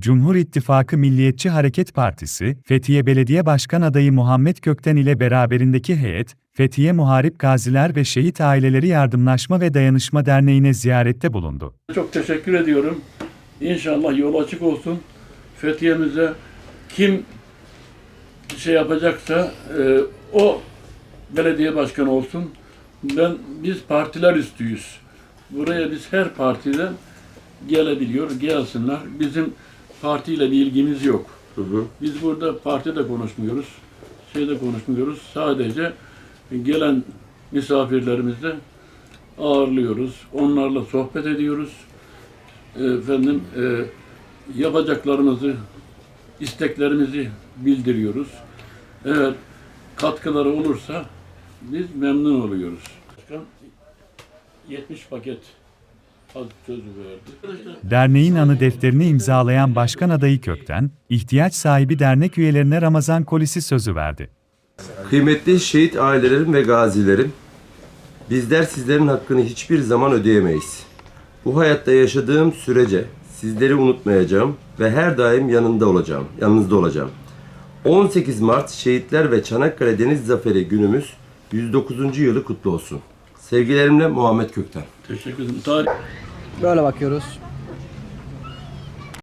Cumhur İttifakı Milliyetçi Hareket Partisi, Fethiye Belediye Başkan adayı Muhammed Kökten ile beraberindeki heyet, Fethiye Muharip Gaziler ve Şehit Aileleri Yardımlaşma ve Dayanışma Derneği'ne ziyarette bulundu. Çok teşekkür ediyorum. İnşallah yol açık olsun. Fethiye'mize kim şey yapacaksa e, o belediye başkanı olsun. Ben biz partiler üstüyüz. Buraya biz her partiden gelebiliyor, gelsinler. Bizim partiyle bir ilgimiz yok. Biz burada partide konuşmuyoruz, şeyde konuşmuyoruz. Sadece gelen misafirlerimizle ağırlıyoruz, onlarla sohbet ediyoruz. Efendim e, yapacaklarımızı, isteklerimizi bildiriyoruz. Eğer katkıları olursa biz memnun oluyoruz. Başkan 70 paket. Derneğin anı defterini imzalayan başkan adayı Kökten, ihtiyaç sahibi dernek üyelerine Ramazan kolisi sözü verdi. Kıymetli şehit ailelerim ve gazilerim, bizler sizlerin hakkını hiçbir zaman ödeyemeyiz. Bu hayatta yaşadığım sürece sizleri unutmayacağım ve her daim yanında olacağım, yanınızda olacağım. 18 Mart Şehitler ve Çanakkale Deniz Zaferi günümüz 109. yılı kutlu olsun. Sevgilerimle Muhammed Kökten. Teşekkür ederim. Tarih Böyle bakıyoruz.